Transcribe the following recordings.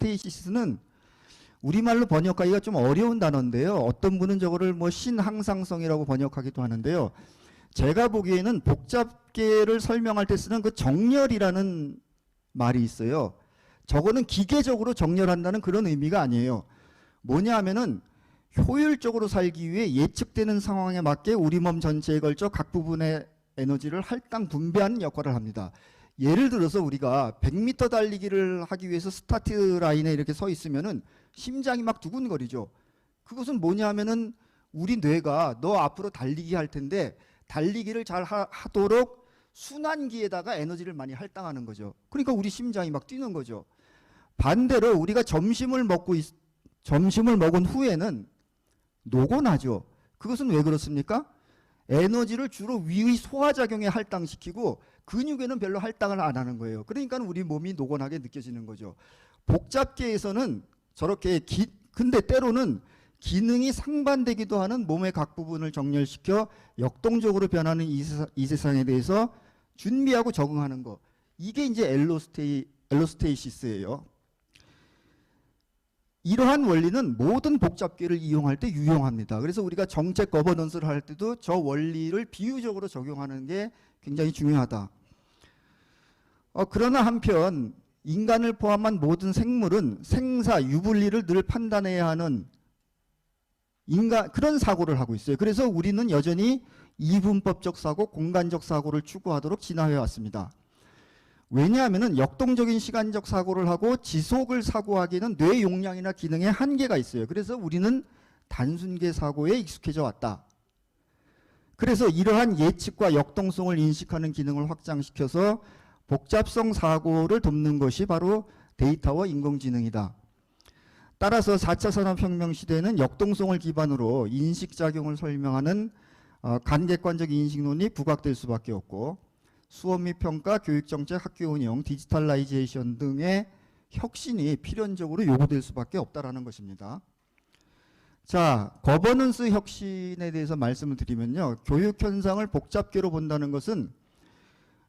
엘로스테이시스는 우리말로 번역하기가 좀 어려운 단어인데요. 어떤 분은 저거를 뭐 신항상성이라고 번역하기도 하는데요. 제가 보기에는 복잡계를 설명할 때 쓰는 그 정렬이라는 말이 있어요. 저거는 기계적으로 정렬한다는 그런 의미가 아니에요. 뭐냐 하면은 효율적으로 살기 위해 예측되는 상황에 맞게 우리 몸 전체에 걸쳐 각 부분의 에너지를 할당 분배하는 역할을 합니다. 예를 들어서 우리가 100m 달리기를 하기 위해서 스타트 라인에 이렇게 서 있으면은 심장이 막 두근거리죠. 그것은 뭐냐 하면은 우리 뇌가 너 앞으로 달리기 할 텐데 달리기를 잘 하, 하도록 순환기에다가 에너지를 많이 할당하는 거죠. 그러니까 우리 심장이 막 뛰는 거죠. 반대로 우리가 점심을 먹고 있- 점심을 먹은 후에는 노곤하죠. 그것은 왜 그렇습니까? 에너지를 주로 위의 소화작용에 할당시키고 근육에는 별로 할당을 안 하는 거예요. 그러니까 우리 몸이 노곤하게 느껴지는 거죠. 복잡계에서는 저렇게 기, 근데 때로는 기능이 상반되기도 하는 몸의 각 부분을 정렬시켜 역동적으로 변하는 이, 세상, 이 세상에 대해서 준비하고 적응하는 거. 이게 이제 엘로스테이, 엘로스테이시스예요. 이러한 원리는 모든 복잡계를 이용할 때 유용합니다. 그래서 우리가 정책 거버넌스를 할 때도 저 원리를 비유적으로 적용하는 게 굉장히 중요하다. 어, 그러나 한편 인간을 포함한 모든 생물은 생사, 유불리를 늘 판단해야 하는 인간 그런 사고를 하고 있어요. 그래서 우리는 여전히 이분법적 사고, 공간적 사고를 추구하도록 진화해 왔습니다. 왜냐하면은 역동적인 시간적 사고를 하고 지속을 사고하기에는 뇌 용량이나 기능에 한계가 있어요. 그래서 우리는 단순계 사고에 익숙해져 왔다. 그래서 이러한 예측과 역동성을 인식하는 기능을 확장시켜서 복잡성 사고를 돕는 것이 바로 데이터와 인공지능이다. 따라서 4차 산업혁명 시대는 역동성을 기반으로 인식작용을 설명하는 어, 간객관적 인식론이 부각될 수밖에 없고 수업 및 평가, 교육정책, 학교 운영, 디지털라이제이션 등의 혁신이 필연적으로 요구될 수밖에 없다라는 것입니다. 자, 거버넌스 혁신에 대해서 말씀을 드리면요. 교육 현상을 복잡계로 본다는 것은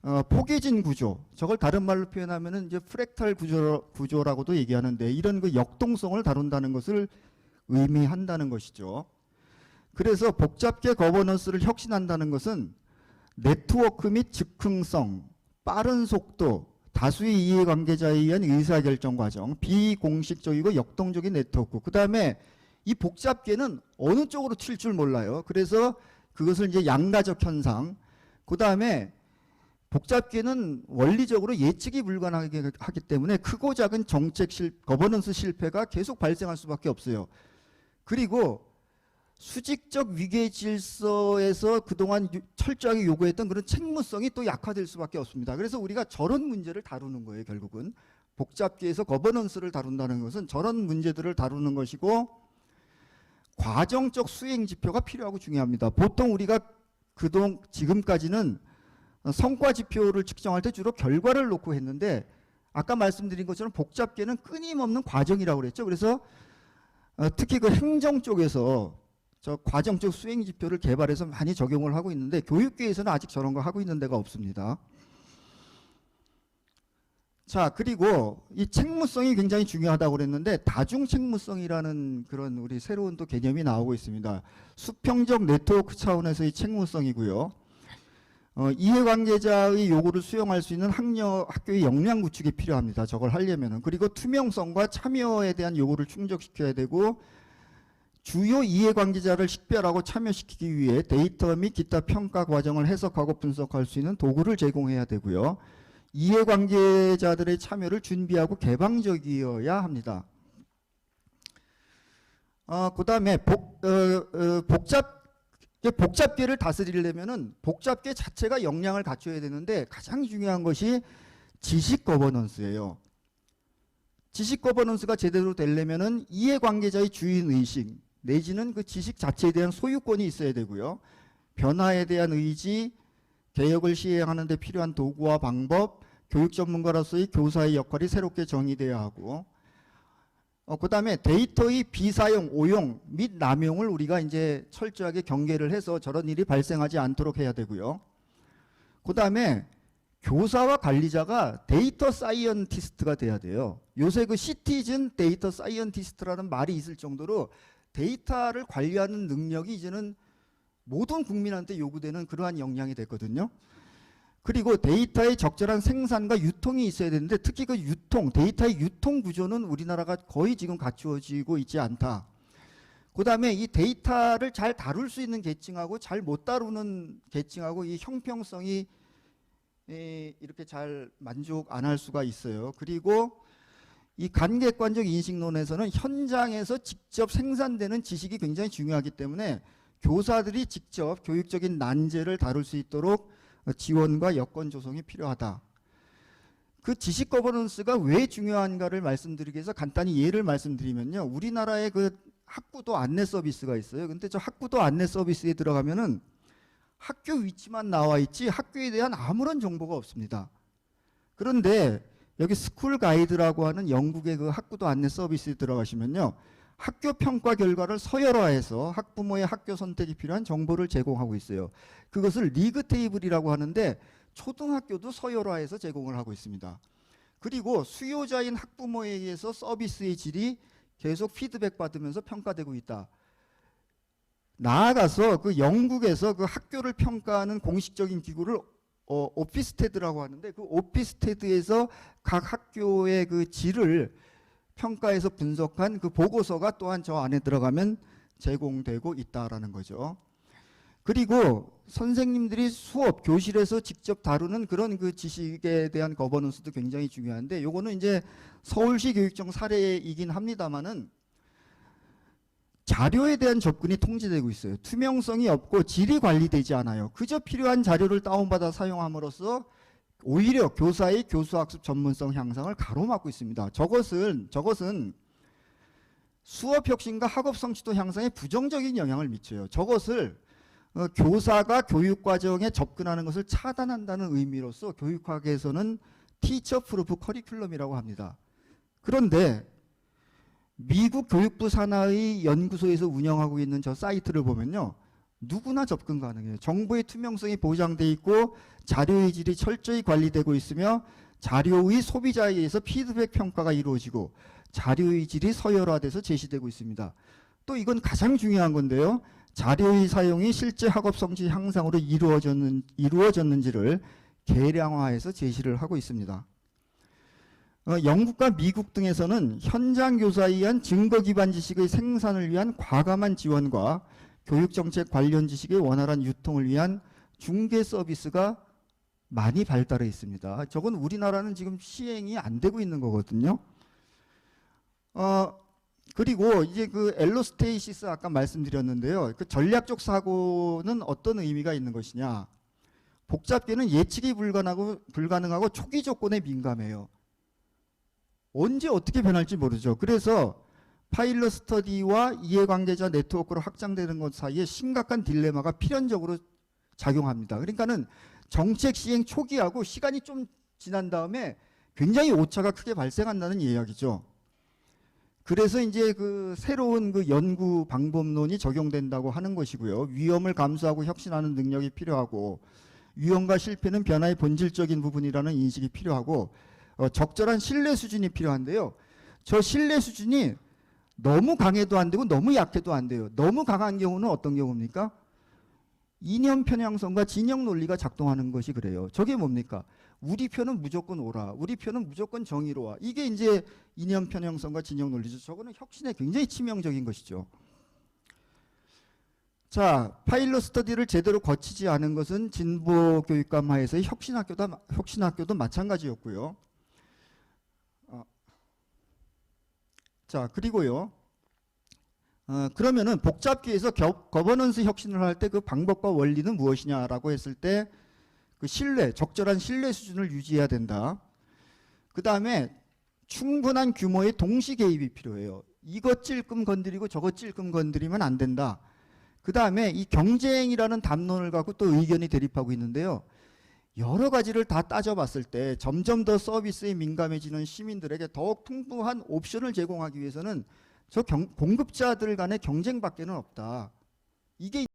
어, 포개진 구조, 저걸 다른 말로 표현하면은 이제 프랙탈 구조, 구조라고도 얘기하는데 이런 그 역동성을 다룬다는 것을 의미한다는 것이죠. 그래서 복잡계 거버넌스를 혁신한다는 것은 네트워크 및 즉흥성, 빠른 속도, 다수의 이해관계자에 의한 의사결정 과정, 비공식적이고 역동적인 네트워크. 그 다음에 이 복잡계는 어느 쪽으로 튈 줄 몰라요. 그래서 그것을 이제 양가적 현상. 그 다음에 복잡계는 원리적으로 예측이 불가능하게 하기 때문에 크고 작은 정책 실, 거버넌스 실패가 계속 발생할 수밖에 없어요. 그리고 수직적 위계 질서에서 그동안 유- 철저하게 요구했던 그런 책무성이 또 약화될 수밖에 없습니다. 그래서 우리가 저런 문제를 다루는 거예요, 결국은. 복잡계에서 거버넌스를 다룬다는 것은 저런 문제들을 다루는 것이고 과정적 수행 지표가 필요하고 중요합니다. 보통 우리가 그동 지금까지는 성과 지표를 측정할 때 주로 결과를 놓고 했는데 아까 말씀드린 것처럼 복잡계는 끊임없는 과정이라고 그랬죠. 그래서 어, 특히 그 행정 쪽에서 저 과정적 수행 지표를 개발해서 많이 적용을 하고 있는데 교육계에서는 아직 저런 거 하고 있는 데가 없습니다. 자, 그리고 이 책무성이 굉장히 중요하다고 그랬는데 다중 책무성이라는 그런 우리 새로운 또 개념이 나오고 있습니다. 수평적 네트워크 차원에서의 책무성이고요. 어, 이해관계자의 요구를 수용할 수 있는 학력, 학교의 역량 구축이 필요합니다. 저걸 하려면은. 그리고 투명성과 참여에 대한 요구를 충족시켜야 되고 주요 이해관계자를 식별하고 참여시키기 위해 데이터 및 기타 평가 과정을 해석하고 분석할 수 있는 도구를 제공해야 되고요. 이해관계자들의 참여를 준비하고 개방적이어야 합니다. 어, 그 다음에 복, 어, 어, 복잡, 복잡계를 다스리려면은 복잡계 자체가 역량을 갖춰야 되는데 가장 중요한 것이 지식 거버넌스예요. 지식 거버넌스가 제대로 되려면은 이해관계자의 주인 의식 내지는 그 지식 자체에 대한 소유권이 있어야 되고요. 변화에 대한 의지, 개혁을 시행하는 데 필요한 도구와 방법, 교육 전문가로서의 교사의 역할이 새롭게 정의돼야 하고 어, 그 다음에 데이터의 비사용, 오용 및 남용을 우리가 이제 철저하게 경계를 해서 저런 일이 발생하지 않도록 해야 되고요. 그 다음에 교사와 관리자가 데이터 사이언티스트가 돼야 돼요. 요새 그 시티즌 데이터 사이언티스트라는 말이 있을 정도로 데이터를 관리하는 능력이 이제는 모든 국민한테 요구되는 그러한 역량이 됐거든요. 그리고 데이터의 적절한 생산과 유통이 있어야 되는데 특히 그 유통, 데이터의 유통 구조는 우리나라가 거의 지금 갖추어지고 있지 않다. 그 다음에 이 데이터를 잘 다룰 수 있는 계층하고 잘 못 다루는 계층하고 이 형평성이 에, 이렇게 잘 만족 안 할 수가 있어요. 그리고 이 간객관적 인식론에서는 현장에서 직접 생산되는 지식이 굉장히 중요하기 때문에 교사들이 직접 교육적인 난제를 다룰 수 있도록 지원과 여건 조성이 필요하다. 그 지식 거버넌스가 왜 중요한가를 말씀드리기 위해서 간단히 예를 말씀드리면요. 우리나라의 그 학구도 안내 서비스가 있어요. 근데 저 학구도 안내 서비스에 들어가면은 학교 위치만 나와 있지 학교에 대한 아무런 정보가 없습니다. 그런데 여기 스쿨 가이드라고 하는 영국의 그 학구도 안내 서비스에 들어가시면요. 학교 평가 결과를 서열화해서 학부모의 학교 선택이 필요한 정보를 제공하고 있어요. 그것을 리그 테이블이라고 하는데 초등학교도 서열화해서 제공을 하고 있습니다. 그리고 수요자인 학부모에 의해서 서비스의 질이 계속 피드백 받으면서 평가되고 있다. 나아가서 그 영국에서 그 학교를 평가하는 공식적인 기구를 어, 오피스테드라고 하는데 그 오피스테드에서 각 학교의 그 질을 평가해서 분석한 그 보고서가 또한 저 안에 들어가면 제공되고 있다라는 거죠. 그리고 선생님들이 수업 교실에서 직접 다루는 그런 그 지식에 대한 거버넌스도 굉장히 중요한데 요거는 이제 서울시 교육청 사례이긴 합니다만은 자료에 대한 접근이 통제되고 있어요. 투명성이 없고 질이 관리되지 않아요. 그저 필요한 자료를 다운받아 사용함으로써 오히려 교사의 교수학습 전문성 향상을 가로막고 있습니다. 저것은 저것은 수업 혁신과 학업 성취도 향상에 부정적인 영향을 미쳐요. 저것을 어, 교사가 교육 과정에 접근하는 것을 차단한다는 의미로서 교육학에서는 티처 프루프 커리큘럼이라고 합니다. 그런데 미국 교육부 산하의 연구소에서 운영하고 있는 저 사이트를 보면요. 누구나 접근 가능해요. 정보의 투명성이 보장돼 있고 자료의 질이 철저히 관리되고 있으며 자료의 소비자에 의해서 피드백 평가가 이루어지고 자료의 질이 서열화돼서 제시되고 있습니다. 또 이건 가장 중요한 건데요. 자료의 사용이 실제 학업 성취 향상으로 이루어졌는, 이루어졌는지를 계량화해서 제시를 하고 있습니다. 어, 영국과 미국 등에서는 현장 교사에 의한 증거 기반 지식의 생산을 위한 과감한 지원과 교육 정책 관련 지식의 원활한 유통을 위한 중개 서비스가 많이 발달해 있습니다. 저건 우리나라는 지금 시행이 안 되고 있는 거거든요. 어, 그리고 이제 그 엘로스테이시스 아까 말씀드렸는데요. 그 전략적 사고는 어떤 의미가 있는 것이냐? 복잡계는 예측이 불가능하고 불가능하고 초기 조건에 민감해요. 언제 어떻게 변할지 모르죠. 그래서 파일럿 스터디와 이해관계자 네트워크로 확장되는 것 사이에 심각한 딜레마가 필연적으로 작용합니다. 그러니까는 정책 시행 초기하고 시간이 좀 지난 다음에 굉장히 오차가 크게 발생한다는 이야기죠. 그래서 이제 그 새로운 그 연구 방법론이 적용된다고 하는 것이고요. 위험을 감수하고 혁신하는 능력이 필요하고 위험과 실패는 변화의 본질적인 부분이라는 인식이 필요하고 어, 적절한 신뢰 수준이 필요한데요. 저 신뢰 수준이 너무 강해도 안 되고 너무 약해도 안 돼요. 너무 강한 경우는 어떤 경우입니까? 이념 편향성과 진영 논리가 작동하는 것이 그래요. 저게 뭡니까? 우리 편은 무조건 오라. 우리 편은 무조건 정의로와. 이게 이제 이념 편향성과 진영 논리죠. 저거는 혁신에 굉장히 치명적인 것이죠. 자, 파일럿 스터디를 제대로 거치지 않은 것은 진보 교육감 하에서의 혁신학교도 혁신학교도 마찬가지였고요. 자, 그리고요. 어, 그러면은 복잡기에서 겨, 거버넌스 혁신을 할 때 그 방법과 원리는 무엇이냐라고 했을 때 그 신뢰, 적절한 신뢰 수준을 유지해야 된다. 그 다음에 충분한 규모의 동시 개입이 필요해요. 이것 찔끔 건드리고 저것 찔끔 건드리면 안 된다. 그 다음에 이 경쟁이라는 담론을 갖고 또 의견이 대립하고 있는데요. 여러 가지를 다 따져봤을 때 점점 더 서비스에 민감해지는 시민들에게 더욱 풍부한 옵션을 제공하기 위해서는 저 경, 공급자들 간의 경쟁밖에는 없다. 이게